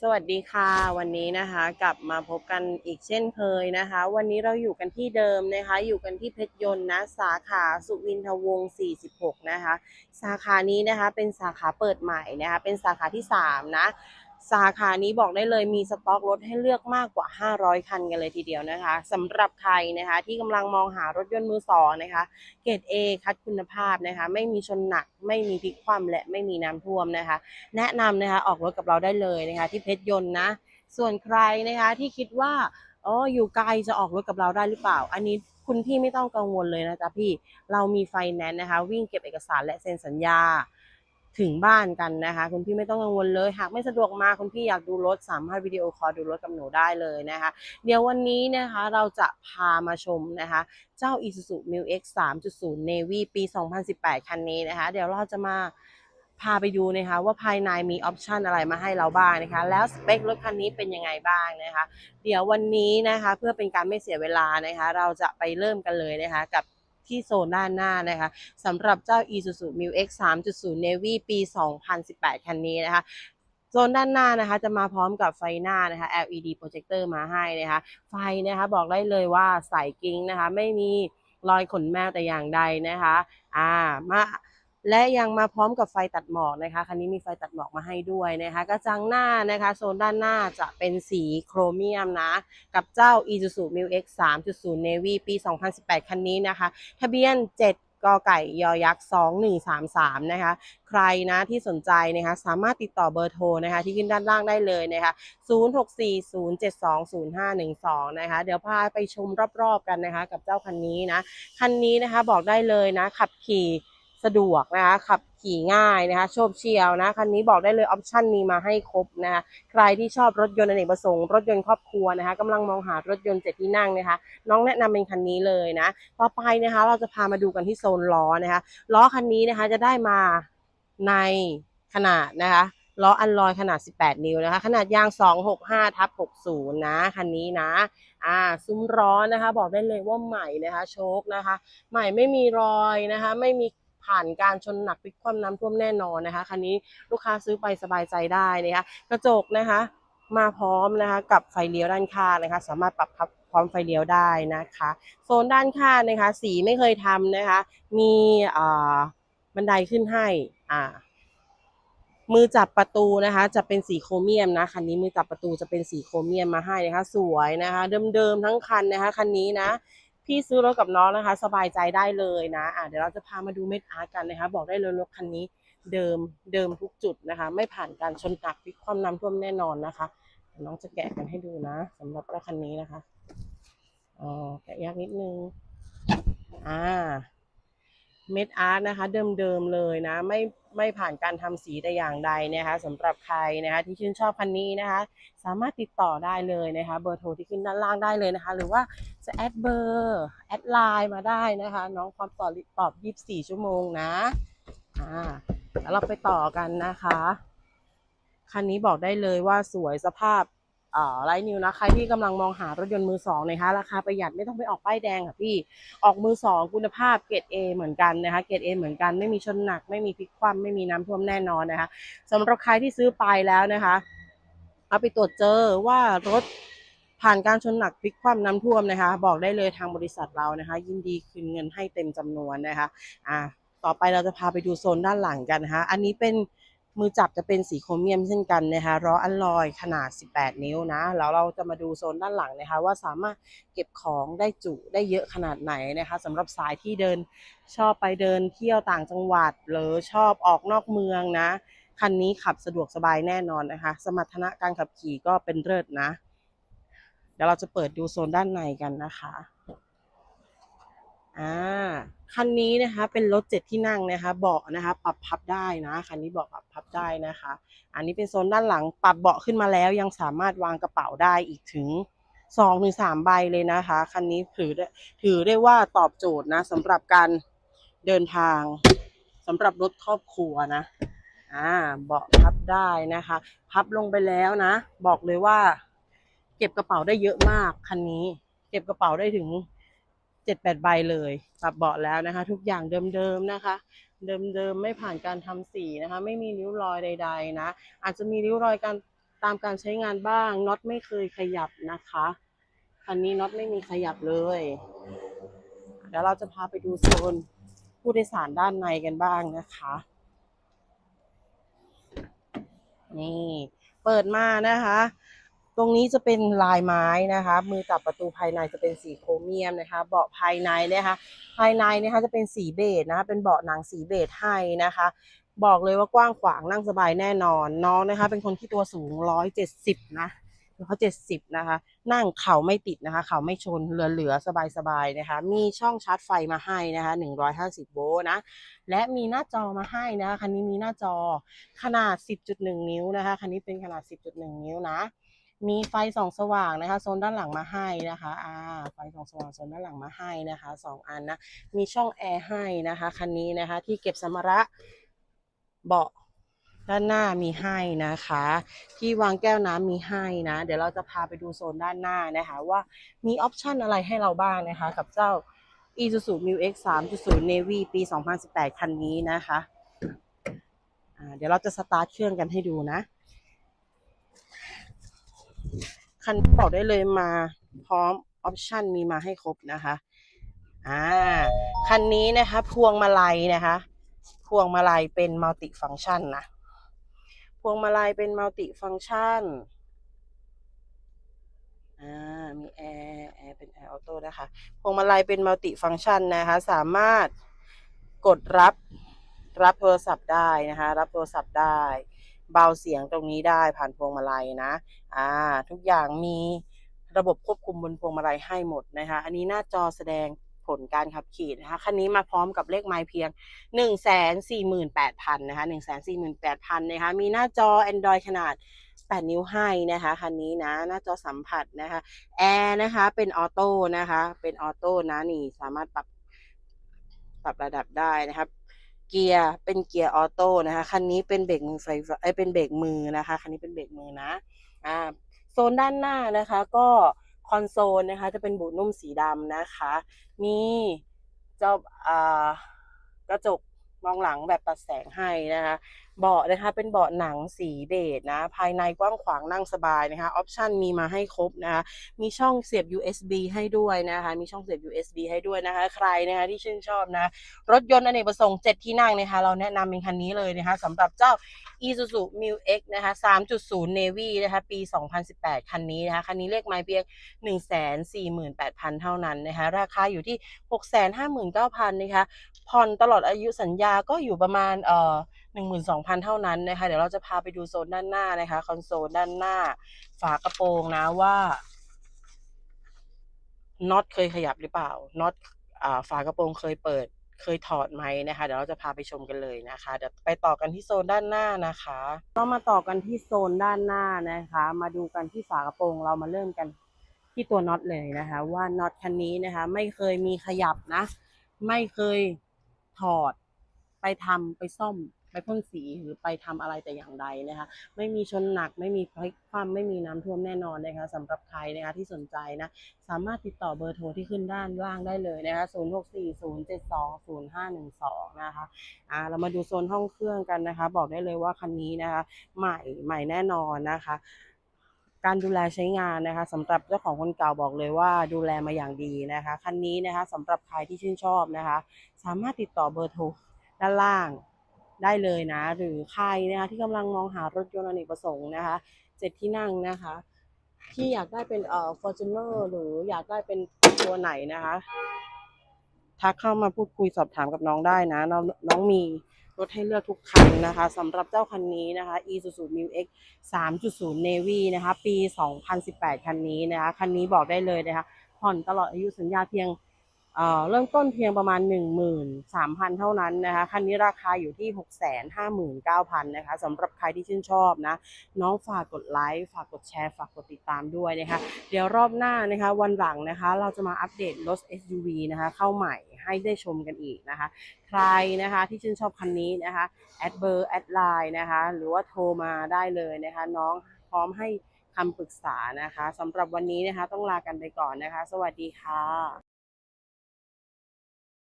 สวัสดีค่ะวันนี้นะคะกลับมาพบกันอีกเช่นเคยนะคะ วันนี้เราอยู่กันที่เดิมนะคะ อยู่กันที่เพชรยนต์นะสาขาสุวินทวงศ์46 นะคะ สาขานี้นะคะเป็นสาขาเปิดใหม่นะคะ เป็นสาขาที่ 3 นะ สาขานี้บอกได้เลยมีสต็อกรถให้เลือกมากกว่า 500 คันกันเลยทีเดียวนะคะสำหรับใครนะคะที่กำลังมองหารถยนต์มือสองนะคะ เกรด A คัดคุณภาพนะคะ ไม่มีชนหนัก ไม่มีพลิกคว่ำและไม่มีน้ำท่วมนะคะ แนะนำนะคะออกรถกับเราได้เลยนะคะ ที่เพชรยนต์นะ ส่วนใครนะคะที่คิดว่าอ๋ออยู่ไกลจะออกรถกับเราได้หรือเปล่า อันนี้คุณพี่ไม่ต้องกังวลเลยนะจ๊ะพี่เรามีไฟแนนซ์นะคะ วิ่งเก็บเอกสารและเซ็นสัญญา ถึงบ้านกันนะคะ คุณพี่ไม่ต้องกังวลเลยหากไม่สะดวกมาคุณพี่อยากดูรถสามารถวิดีโอคอลดูรถกับหนูได้เลยนะคะ เดี๋ยววันนี้นะคะเราจะพามาชมนะคะ เจ้า Isuzu m u X 3.0 Navy ปี 2018 คันนี้นะคะ เดี๋ยวเราจะมาพาไปดูนะคะว่าภายในมีออปชันอะไรมาให้เราบ้างนะคะ แล้วสเปครถคันนี้เป็นยังไงบ้างนะคะ เดี๋ยววันนี้นะคะเพื่อเป็นการไม่เสียเวลานะคะ เราจะไปเริ่มกันเลยนะคะกับ ที่โซนด้านหน้านะคะสำหรับเจ้า Isuzu m u X 3.0 Navy ปี 2018 คันนี้นะคะโซนด้านหน้านะคะจะมาพร้อมกับไฟหน้านะคะ LED projector มาให้นะคะ ไฟนะคะบอกได้เลยว่าใสกิ้งนะคะ ไม่มีรอยขนแมวแต่อย่างใดนะคะ อ่ามา และยังมาพร้อมกับไฟตัดหมอกนะคะ คันนี้มีไฟตัดหมอกมาให้ด้วยนะคะกระจังหน้านะคะ โซนด้านหน้าจะเป็นสีโครเมียมนะ กับเจ้า Isuzu m u X 3.0 Navy ปี 2018 คันนี้นะคะ ทะเบียน 7กไก่ยอยักษ์2133 นะคะ ใครนะที่สนใจนะคะ สามารถติดต่อเบอร์โทรนะคะ ที่ขึ้นด้านล่างได้เลยนะคะ 0640720512 นะคะ เดี๋ยวพาไปชมรอบๆกันนะคะ กับเจ้าคันนี้นะ คันนี้นะคะบอกได้เลยนะ ขับขี่ สะดวกนะคะขับขี่ง่ายนะคะโชบเชียวนะคันนี้บอกได้เลยออปชั่นมีมาให้ครบนะคะใครที่ชอบรถยนต์อเนกประสงค์รถยนต์ครอบครัวนะคะกำลังมองหารถยนต์เจ็ดที่นั่งนะคะ น้องแนะนำเป็นคันนี้เลยนะต่อไปนะคะ เราจะพามาดูกันที่โซนล้อนะคะล้อคันนี้นะคะจะได้มาในขนาดนะคะล้ออันลอยขนาด 18 นิ้วนะคะ ขนาดยาง 265ทับ60 นะคันนี้นะ อ่า ซุ้มล้อนะคะ บอกได้เลยว่าใหม่นะคะ โชคนะคะ ใหม่ไม่มีรอยนะคะ ไม่มี ผ่านการชนหนักพลิกคว่ำน้ำท่วมแน่นอนนะคะคันนี้ลูกค้าซื้อไปสบายใจได้นะคะกระจกนะคะมาพร้อมนะคะกับไฟเลี้ยวด้านข้างนะคะ สามารถปรับพับพร้อมไฟเลี้ยวได้นะคะโซนด้านข้างนะคะ สีไม่เคยทำนะคะ มีอ่าบันไดขึ้นให้อ่ามือจับประตูนะคะ จะเป็นสีโครเมียมนะคันนี้มือจับประตูจะเป็นสีโครเมียมมาให้นะคะ สวยนะคะ เดิมๆทั้งคันนะคะคันนี้นะ พี่ซื้อรถกับน้องนะคะ สบายใจได้เลยนะอะเดี๋ยวเราจะพามาดูเม็ดอาร์ตกันนะคะ บอกได้เลยรถคันนี้เดิมเดิมทุกจุดนะคะ ไม่ผ่านการชนหนักพิกคว่ำน้ำท่วมแน่นอนนะคะน้องจะแกะกันให้ดูนะสำหรับรถคันนี้นะคะอ๋อแกะยากนิดนึงอ่าเม็ดอาร์ตนะคะ เดิมๆเลยนะ ไม่ ไม่ผ่านการทำสีแต่อย่างใดนะคะสำหรับใครนะคะที่ชื่นชอบคันนี้นะคะ สามารถติดต่อได้เลยนะคะเบอร์โทรที่ขึ้นด้านล่างได้เลยนะคะ หรือว่าจะแอดเบอร์แอดไลน์มาได้นะคะ น้องความตอบตอบ 24 ชั่วโมงนะอ่าแล้วเราไปต่อกันนะคะ คันนี้บอกได้เลยว่าสวยสภาพ ไลท์นิวนะใครที่กำลังมองหารถยนต์มือสองนะคะราคาประหยัดไม่ต้องไปออกป้ายแดงค่ะพี่ออกมือสองคุณภาพเกรด A เหมือนกันนะคะเกรด A เหมือนกันไม่มีชนหนัก ไม่มีพลิกคว่ำไม่มีน้ำท่วมแน่นอนนะคะสำหรับใครที่ซื้อไปแล้วนะคะ เอาไปตรวจเจอว่ารถผ่านการชนหนักพลิกคว่ำน้ำท่วมนะคะ บอกได้เลยทางบริษัทเรานะคะ ยินดีคืนเงินให้เต็มจำนวนนะคะ อ่า ต่อไปเราจะพาไปดูโซนด้านหลังกันนะคะ อันนี้เป็น มือจับจะเป็นสีโครเมียมเช่นกันนะคะล้ออัลลอยขนาด 18 นิ้วนะ แล้วเราจะมาดูโซนด้านหลังนะคะ ว่าสามารถเก็บของได้จุได้เยอะขนาดไหนนะคะสำหรับสายที่เดินชอบไปเดินเที่ยวต่างจังหวัด หรือชอบออกนอกเมืองนะ คันนี้ขับสะดวกสบายแน่นอนนะคะ สมรรถนะการขับขี่ก็เป็นเลิศนะ เดี๋ยวเราจะเปิดดูโซนด้านในกันนะคะ อ่าคันนี้นะคะเป็นรถเจ็ดที่นั่งนะคะเบาะนะคะ ปรับพับได้นะคันนี้เบาะปรับพับได้นะคะ อันนี้เป็นโซนด้านหลังปรับเบาะขึ้นมาแล้ว ยังสามารถวางกระเป๋าได้อีกถึงสองถึงสามใบเลยนะคะคันนี้ถือได้ถือได้ว่าตอบโจทย์นะสำหรับการเดินทางสำหรับรถครอบครัวนะอ่าเบาะพับได้นะคะ พับลงไปแล้วนะ บอกเลยว่า เก็บกระเป๋าได้เยอะมากคันนี้ เก็บกระเป๋าได้ถึง เจ็ดแปดใบเลย ปรับเบาะแล้วนะคะ ทุกอย่างเดิมๆนะคะ เดิมๆไม่ผ่านการทำสีนะคะ ไม่มีริ้วรอยใด ๆ นะ อาจจะมีริ้วรอยการตามการใช้งานบ้างน็อตไม่เคยขยับนะคะคันนี้น็อตไม่มีขยับเลยเดี๋ยวเราจะพาไปดูโซนผู้โดยสารด้านในกันบ้างนะคะ นี่ เปิดมานะคะ ตรงนี้จะเป็นลายไม้นะคะ มือจับประตูภายในจะเป็นสีโครเมียมนะคะ เบาะภายในนะคะ ภายในนะคะจะเป็นสีเบจนะคะ เป็นเบาะหนังสีเบจให้นะคะ บอกเลยว่ากว้างขวางนั่งสบายแน่นอน น้องนะคะ เป็นคนที่ตัวสูงร้อยเจ็ดสิบนะเขาเจ็ดสิบนะคะ นั่งเข่าไม่ติดนะคะ เข่าไม่ชนเหลือๆสบายๆนะคะ มีช่องชาร์จไฟมาให้นะคะหนึ่งร้อยห้าสิบโวลต์นะ และมีหน้าจอมาให้นะคะคันนี้มีหน้าจอขนาด10.1นิ้วนะคะ คันนี้เป็นขนาด10.1นิ้วนะ มีไฟส่องสว่างนะคะโซนด้านหลังมาให้นะคะอ่าไฟส่องสว่างโซนด้านหลังมาให้นะคะสองอันนะมีช่องแอร์ให้นะคะคันนี้นะคะที่เก็บสัมภาระเบาะด้านหน้ามีให้นะคะ ที่วางแก้วน้ำมีให้นะ เดี๋ยวเราจะพาไปดูโซนด้านหน้านะคะ ว่ามีออปชันอะไรให้เราบ้างนะคะ กับเจ้า Isuzu Mu X 3.0 Navy ปี 2018 คันนี้นะคะเดี๋ยวเราจะสตาร์ทเครื่องกันให้ดูนะ คันบอกได้เลยมาพร้อมออปชันมีมาให้ครบนะคะอ่าคันนี้นะคะพวงมาลัยนะคะ พวงมาลัยเป็นมัลติฟัง c t ชันนะพวงมาลัยเป็นมัลติฟัง c t ชันอ่ามีแอร์แอร์เป็นแอร์ออโต้นะคะพวงมาลัยเป็นมัลติฟัง c t ชันนะคะ สามารถกดรับรับโทรศัพท์ได้นะคะ รับโทรศัพท์ได้ เบาเสียงตรงนี้ได้ผ่านพวงมาลัยนะ อ่า ทุกอย่างมีระบบควบคุมบนพวงมาลัยให้หมดนะคะ อันนี้หน้าจอแสดงผลการขับขี่นะคะคันนี้มาพร้อมกับเลขไมล์เพียง 1 4 8 0 0 0นะคะ1 4 8 0 0 0นะคะมีหน้าจอ Android ขนาด 8 นิ้วให้นะคะคันนี้นะหน้าจอสัมผัสนะคะแอร์นะคะเป็นออโต้นะคะเป็นออโต้นะนี่สามารถปรับปรับระดับได้นะครับ เกียร์เป็นเกียร์ออโต้นะคะคันนี้เป็นเบรกมือไฟฟ้าเอ้เป็นเบรกมือนะคะคันนี้เป็นเบรกมือนะอ่าโซนด้านหน้านะคะก็คอนโซลนะคะจะเป็นบูนุ่มสีดำนะคะ มีเจ้าอ่ากระจกมองหลังแบบตัดแสงให้นะคะ เบาะนะคะ เป็นเบาะหนังสีเบจนะ ภายในกว้างขวางนั่งสบายนะคะ ออปชันมีมาให้ครบนะคะ มีช่องเสียบ USB ให้ด้วยนะคะ มีช่องเสียบ USB ให้ด้วยนะคะ ใครนะคะที่ชื่นชอบนะ รถยนต์อเนกประสงค์ 7 ที่นั่งนะคะ เราแนะนำเป็นคันนี้เลยนะคะสำหรับเจ้า Isuzu Mu X นะคะ 3.0 Navy นะคะ ปี 2018 คันนี้นะคะ คันนี้เลขไมล์เพียง 148,000 เท่านั้นนะคะ ราคาอยู่ที่ 659,000 นะคะ ผ่อนตลอดอายุสัญญาก็อยู่ประมาณเอ่อ 12,000 เท่านั้นนะคะ เดี๋ยวเราจะพาไปดูโซนด้านหน้านะคะคอนโซลด้านหน้า ฝากระโปรงนะว่าน็อตเคยขยับหรือเปล่าน็อตฝากระโปรงเคยเปิดเคยถอดไหมนะคะ เดี๋ยวเราจะพาไปชมกันเลยนะคะ เดี๋ยวไปต่อกันที่โซนด้านหน้านะคะเรามาต่อกันที่โซนด้านหน้านะคะ มาดูกันที่ฝากระโปรงเรามาเริ่มกันที่ตัวน็อตเลยนะคะ ว่าน็อตคันนี้นะคะ ไม่เคยมีขยับนะ ไม่เคยถอดไปทำไปซ่อม ไปพ่นสีหรือไปทำอะไรแต่อย่างใดนะคะ ไม่มีชนหนักไม่มีพลิกคว่ำไม่มีน้ำท่วมแน่นอนนะคะสำหรับใครนะคะที่สนใจนะสามารถติดต่อเบอร์โทรที่ขึ้นด้านล่างได้เลยนะคะ0 6 4 0 7 2 0 5 1 2นะคะอ่าเรามาดูโซนห้องเครื่องกันนะคะ บอกได้เลยว่าคันนี้นะคะ ใหม่ใหม่แน่นอนนะคะการดูแลใช้งานนะคะสำหรับเจ้าของคนเก่าบอกเลยว่าดูแลมาอย่างดีนะคะคันนี้นะคะสำหรับใครที่ชื่นชอบนะคะ สามารถติดต่อเบอร์โทรด้านล่าง ได้เลยนะ หรือใครนะคะที่กำลังมองหารถยนต์อเนกประสงค์นะคะเจ็ดที่นั่งนะคะ ที่อยากได้เป็นเอ่อ Fortuner หรืออยากได้เป็นตัวไหนนะคะทักเข้ามาพูดคุยสอบถามกับน้องได้นะ น้องน้องมีรถให้เลือกทุกคันนะคะสำหรับเจ้าคันนี้นะคะ Isuzu Mu X 3.0 Navy นะคะ ปี 2018 คันนี้นะคะ คันนี้บอกได้เลยนะคะ ผ่อนตลอดอายุสัญญาเพียง เริ่มต้นเพียงประมาณ 13,000 เท่านั้นนะคะคันนี้ราคาอยู่ที่ 659,000นะคะสำหรับใครที่ชื่นชอบนะ น้องฝากกดไลค์ ฝากกดแชร์ ฝากกดติดตามด้วยนะคะเดี๋ยวรอบหน้านะคะวันหลังนะคะ เราจะมาอัปเดตรถ SUV นะคะเข้าใหม่ให้ได้ชมกันอีกนะคะ ใครนะคะที่ชื่นชอบคันนี้นะคะแอดเบอร์แอดไลน์นะคะหรือว่าโทรมาได้เลยนะคะ น้องพร้อมให้คำปรึกษานะคะสำหรับวันนี้นะคะต้องลากันไปก่อนนะคะ สวัสดีค่ะ